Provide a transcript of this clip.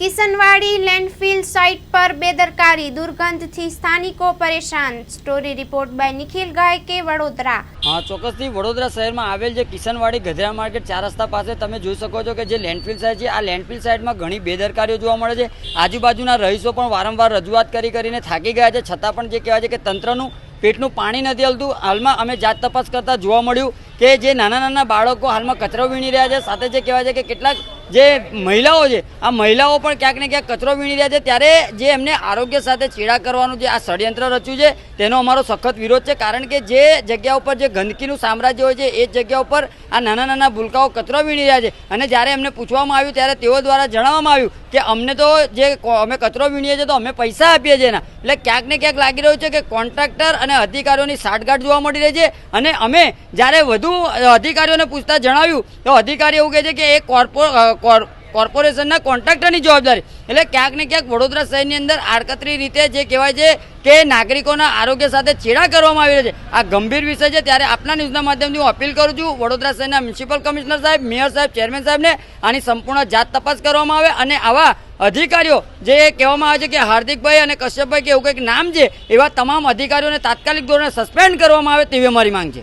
કિસનવાડી landfill site પર બેદરકારી, દુર્ગંધથી સ્થાનિકો પરેશાન. Story report by Nikhil Gayke Vadodara. હા, ચોક્કસથી વડોદરા શહેરમાં આવેલ જે કિશનવાડી ગધરા માર્કેટ ચાર રસ્તા પાસે તમે જોઈ શકો છો કે જે લેન્ડફિલ સાઇડ છે, આ લેન્ડફિલ સાઇટમાં ઘણી બેદરકારીઓ જોવા મળે છે. આજુબાજુના રહીશો પણ વારંવાર રજૂઆત કરી કરીને થાકી ગયા છે. છતાં પણ જે કહેવાય છે કે તંત્રનું પેટનું પાણી નથી હલતું. હાલમાં અમે જાત તપાસ કરતાં જોવા મળ્યું કે જે નાના નાના બાળકો હાલમાં કચરો વીણી રહ્યા છે. સાથે જે કહેવાય છે કે કેટલાક જે મહિલાઓ છે, આ મહિલાઓ પણ ક્યાંક ને ક્યાંક કચરો વીણી રહ્યા છે. ત્યારે જે એમને આરોગ્ય સાથે ચેડા કરવાનું જે આ ષડયંત્ર રચ્યું છે, તેનો અમારો સખત વિરોધ છે. કારણ કે જે જગ્યા ઉપર જે ગંદકીનું સામ્રાજ્ય હોય છે, એ જગ્યા ઉપર આ નાના નાના ભૂલકાઓ કચરો વીણી રહ્યા છે. અને જ્યારે એમને પૂછવામાં આવ્યું, ત્યારે તેઓ દ્વારા જણાવવામાં આવ્યું કે અમને તો જે અમે કચરો વીણીએ છીએ તો અમે પૈસા આપીએ છીએ એના. એટલે ક્યાંક ને ક્યાંક લાગી રહ્યું છે કે કોન્ટ્રાક્ટર અને અધિકારીઓની સાઠગાંઠ જોવા મળી રહી છે. અને અમે જ્યારે વધુ અધિકારીઓને પૂછતા જણાવ્યું, તો અધિકારી એવું કહે છે કે એ કોર્પો કોર્પોરેશનના કોન્ટ્રાક્ટરની જવાબદારી. એટલે ક્યાંક ને ક્યાંક વડોદરા શહેરની અંદર આડકતરી રીતે જે કહેવાય છે કે નાગરિકોના આરોગ્ય સાથે છેડા કરવામાં આવી રહ્યા છે. આ ગંભીર વિષય છે, ત્યારે આપના ન્યૂઝના માધ્યમથી હું અપીલ કરું છું, વડોદરા શહેરના મ્યુનિસિપલ કમિશનર સાહેબ, મેયર સાહેબ, ચેરમેન સાહેબને આની સંપૂર્ણ જાત તપાસ કરવામાં આવે અને આવા અધિકારીઓ જે કહેવામાં આવે છે કે હાર્દિકભાઈ અને કશ્યપભાઈ કે એવું કંઈક નામ છે, એવા તમામ અધિકારીઓને તાત્કાલિક ધોરણે સસ્પેન્ડ કરવામાં આવે તેવી અમારી માંગ છે.